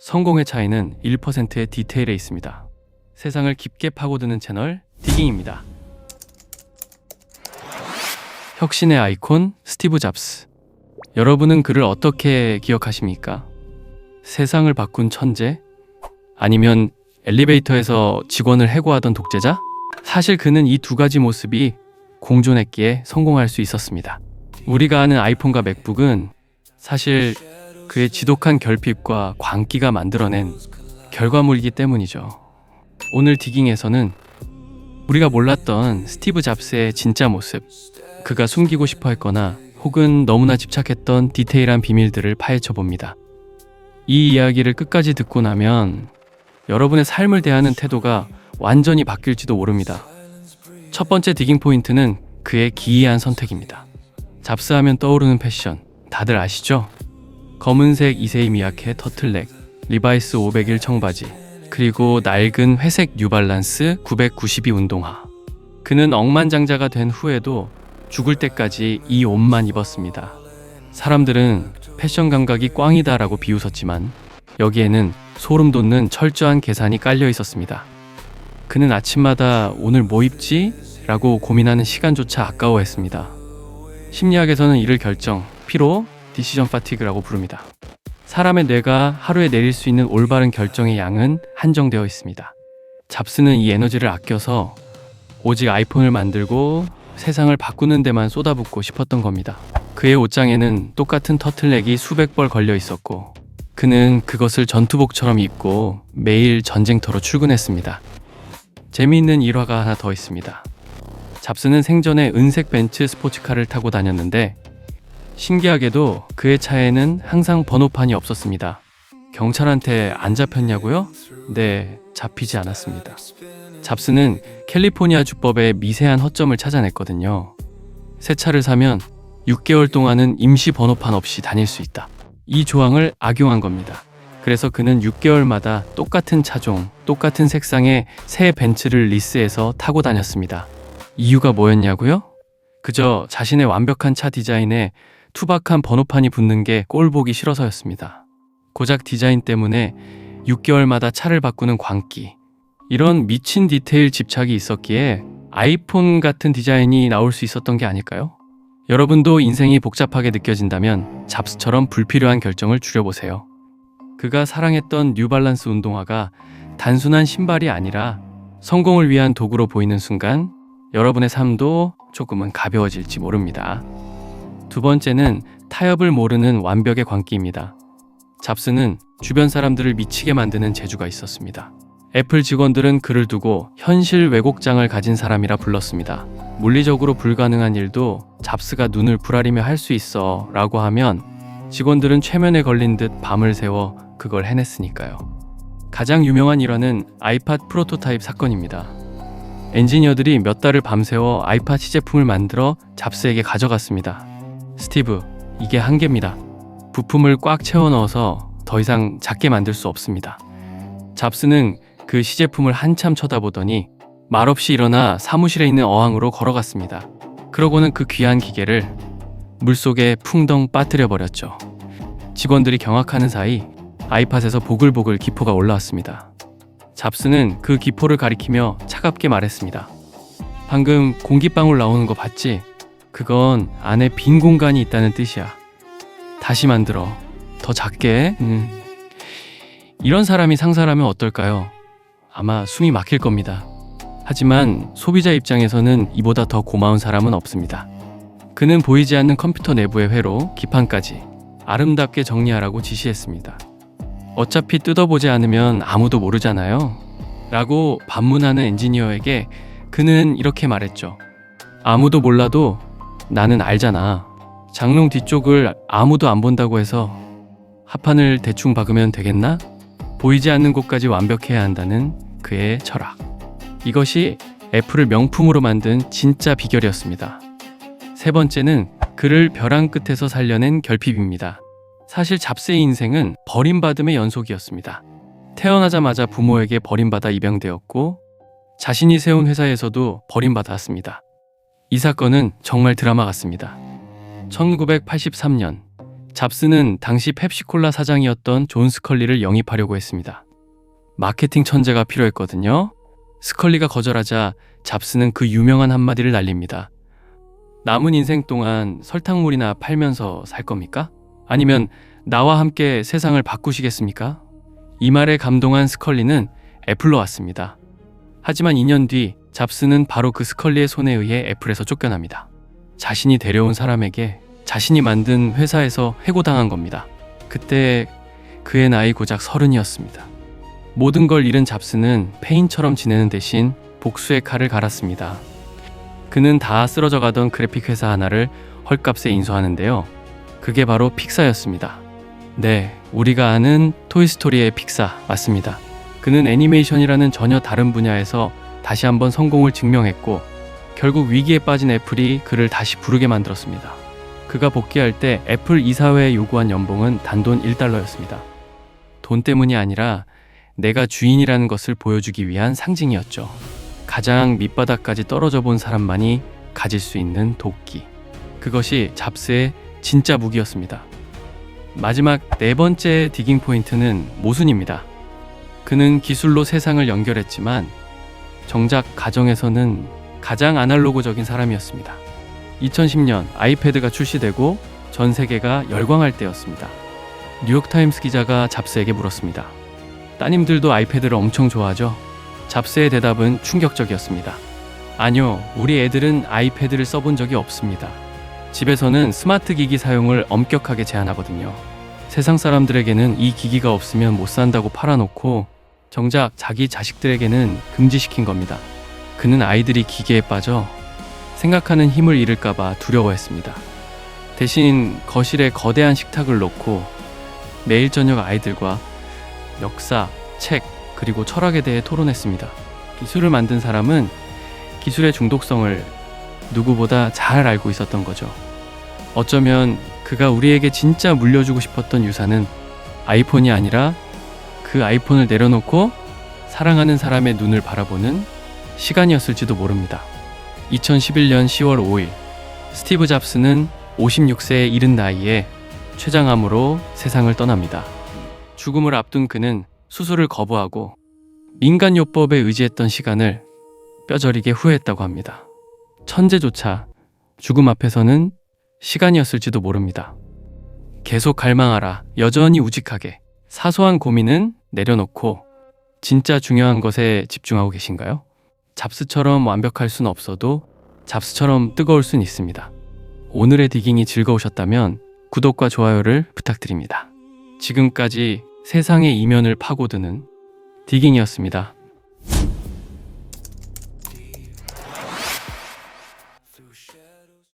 성공의 차이는 1%의 디테일에 있습니다. 세상을 깊게 파고드는 채널 디깅입니다. 혁신의 아이콘 스티브 잡스. 여러분은 그를 어떻게 기억하십니까? 세상을 바꾼 천재? 아니면 엘리베이터에서 직원을 해고하던 독재자? 사실 그는 이 두 가지 모습이 공존했기에 성공할 수 있었습니다. 우리가 아는 아이폰과 맥북은 사실 그의 지독한 결핍과 광기가 만들어낸 결과물이기 때문이죠. 오늘 디깅에서는 우리가 몰랐던 스티브 잡스의 진짜 모습, 그가 숨기고 싶어 했거나 혹은 너무나 집착했던 디테일한 비밀들을 파헤쳐 봅니다. 이 이야기를 끝까지 듣고 나면 여러분의 삶을 대하는 태도가 완전히 바뀔지도 모릅니다. 첫 번째 디깅 포인트는 그의 기이한 선택입니다. 잡스하면 떠오르는 패션 다들 아시죠? 검은색 이세이 미야케 터틀넥, 리바이스 501 청바지, 그리고 낡은 회색 뉴발란스 992 운동화. 그는 억만장자가 된 후에도 죽을 때까지 이 옷만 입었습니다. 사람들은 패션 감각이 꽝이다라고 비웃었지만 여기에는 소름 돋는 철저한 계산이 깔려 있었습니다. 그는 아침마다 오늘 뭐 입지? 라고 고민하는 시간조차 아까워했습니다. 심리학에서는 이를 결정, 피로, 디시전 파티그라고 부릅니다. 사람의 뇌가 하루에 내릴 수 있는 올바른 결정의 양은 한정되어 있습니다. 잡스는 이 에너지를 아껴서 오직 아이폰을 만들고 세상을 바꾸는 데만 쏟아붓고 싶었던 겁니다. 그의 옷장에는 똑같은 터틀넥이 수백 벌 걸려 있었고 그는 그것을 전투복처럼 입고 매일 전쟁터로 출근했습니다. 재미있는 일화가 하나 더 있습니다. 잡스는 생전에 은색 벤츠 스포츠카를 타고 다녔는데 신기하게도 그의 차에는 항상 번호판이 없었습니다. 경찰한테 안 잡혔냐고요? 네, 잡히지 않았습니다. 잡스는 캘리포니아 주법의 미세한 허점을 찾아냈거든요. 새 차를 사면 6개월 동안은 임시 번호판 없이 다닐 수 있다. 이 조항을 악용한 겁니다. 그래서 그는 6개월마다 똑같은 차종, 똑같은 색상의 새 벤츠를 리스해서 타고 다녔습니다. 이유가 뭐였냐고요? 그저 자신의 완벽한 차 디자인에 투박한 번호판이 붙는 게 꼴 보기 싫어서였습니다. 고작 디자인 때문에 6개월마다 차를 바꾸는 광기. 이런 미친 디테일 집착이 있었기에 아이폰 같은 디자인이 나올 수 있었던 게 아닐까요? 여러분도 인생이 복잡하게 느껴진다면 잡스처럼 불필요한 결정을 줄여보세요. 그가 사랑했던 뉴발란스 운동화가 단순한 신발이 아니라 성공을 위한 도구로 보이는 순간 여러분의 삶도 조금은 가벼워질지 모릅니다. 두 번째는 타협을 모르는 완벽의 광기입니다. 잡스는 주변 사람들을 미치게 만드는 재주가 있었습니다. 애플 직원들은 그를 두고 현실 왜곡장을 가진 사람이라 불렀습니다. 물리적으로 불가능한 일도 잡스가 눈을 부라리며 할 수 있어 라고 하면 직원들은 최면에 걸린 듯 밤을 새워 그걸 해냈으니까요. 가장 유명한 일화는 아이팟 프로토타입 사건입니다. 엔지니어들이 몇 달을 밤새워 아이팟 시제품을 만들어 잡스에게 가져갔습니다. 스티브, 이게 한계입니다. 부품을 꽉 채워 넣어서 더 이상 작게 만들 수 없습니다. 잡스는 그 시제품을 한참 쳐다보더니 말없이 일어나 사무실에 있는 어항으로 걸어갔습니다. 그러고는 그 귀한 기계를 물속에 풍덩 빠뜨려 버렸죠. 직원들이 경악하는 사이 아이팟에서 보글보글 기포가 올라왔습니다. 잡스는 그 기포를 가리키며 차갑게 말했습니다. 방금 공기방울 나오는 거 봤지? 그건 안에 빈 공간이 있다는 뜻이야. 다시 만들어. 더 작게. 음. 이런 사람이 상사라면 어떨까요? 아마 숨이 막힐 겁니다. 하지만 소비자 입장에서는 이보다 더 고마운 사람은 없습니다. 그는 보이지 않는 컴퓨터 내부의 회로 기판까지 아름답게 정리하라고 지시했습니다. 어차피 뜯어보지 않으면 아무도 모르잖아요. 라고 반문하는 엔지니어에게 그는 이렇게 말했죠. 아무도 몰라도 나는 알잖아. 장롱 뒤쪽을 아무도 안 본다고 해서 합판을 대충 박으면 되겠나? 보이지 않는 곳까지 완벽해야 한다는 그의 철학. 이것이 애플을 명품으로 만든 진짜 비결이었습니다. 세 번째는 그를 벼랑 끝에서 살려낸 결핍입니다. 사실 잡스의 인생은 버림받음의 연속이었습니다. 태어나자마자 부모에게 버림받아 입양되었고 자신이 세운 회사에서도 버림받았습니다. 이 사건은 정말 드라마 같습니다. 1983년 잡스는 당시 펩시콜라 사장이었던 존 스컬리를 영입하려고 했습니다. 마케팅 천재가 필요했거든요. 스컬리가 거절하자 잡스는 그 유명한 한마디를 날립니다. 남은 인생 동안 설탕물이나 팔면서 살 겁니까? 아니면 나와 함께 세상을 바꾸시겠습니까? 이 말에 감동한 스컬리는 애플로 왔습니다. 하지만 2년 뒤 잡스는 바로 그 스컬리의 손에 의해 애플에서 쫓겨납니다. 자신이 데려온 사람에게 자신이 만든 회사에서 해고당한 겁니다. 그때 그의 나이 고작 서른이었습니다. 모든 걸 잃은 잡스는 페인처럼 지내는 대신 복수의 칼을 갈았습니다. 그는 다 쓰러져 가던 그래픽 회사 하나를 헐값에 인수하는데요. 그게 바로 픽사였습니다. 네, 우리가 아는 토이스토리의 픽사 맞습니다. 그는 애니메이션이라는 전혀 다른 분야에서 다시 한번 성공을 증명했고 결국 위기에 빠진 애플이 그를 다시 부르게 만들었습니다. 그가 복귀할 때 애플 이사회에 요구한 연봉은 단돈 1달러였습니다. 돈 때문이 아니라 내가 주인이라는 것을 보여주기 위한 상징이었죠. 가장 밑바닥까지 떨어져 본 사람만이 가질 수 있는 도끼. 그것이 잡스의 진짜 무기였습니다. 마지막 네 번째 디깅 포인트는 모순입니다. 그는 기술로 세상을 연결했지만 정작 가정에서는 가장 아날로그적인 사람이었습니다. 2010년 아이패드가 출시되고 전 세계가 열광할 때였습니다. 뉴욕타임스 기자가 잡스에게 물었습니다. 따님들도 아이패드를 엄청 좋아하죠? 잡스의 대답은 충격적이었습니다. 아니요, 우리 애들은 아이패드를 써본 적이 없습니다. 집에서는 스마트 기기 사용을 엄격하게 제한하거든요. 세상 사람들에게는 이 기기가 없으면 못 산다고 팔아놓고 정작 자기 자식들에게는 금지시킨 겁니다. 그는 아이들이 기계에 빠져 생각하는 힘을 잃을까봐 두려워했습니다. 대신 거실에 거대한 식탁을 놓고 매일 저녁 아이들과 역사, 책, 그리고 철학에 대해 토론했습니다. 기술을 만든 사람은 기술의 중독성을 누구보다 잘 알고 있었던 거죠. 어쩌면 그가 우리에게 진짜 물려주고 싶었던 유산은 아이폰이 아니라 그 아이폰을 내려놓고 사랑하는 사람의 눈을 바라보는 시간이었을지도 모릅니다. 2011년 10월 5일, 스티브 잡스는 56세의 이른 나이에 췌장암으로 세상을 떠납니다. 죽음을 앞둔 그는 수술을 거부하고 민간요법에 의지했던 시간을 뼈저리게 후회했다고 합니다. 천재조차 죽음 앞에서는 시간이었을지도 모릅니다. 계속 갈망하라. 여전히 우직하게. 사소한 고민은 내려놓고 진짜 중요한 것에 집중하고 계신가요? 잡스처럼 완벽할 순 없어도 잡스처럼 뜨거울 순 있습니다. 오늘의 디깅이 즐거우셨다면 구독과 좋아요를 부탁드립니다. 지금까지 세상의 이면을 파고드는 디깅이었습니다.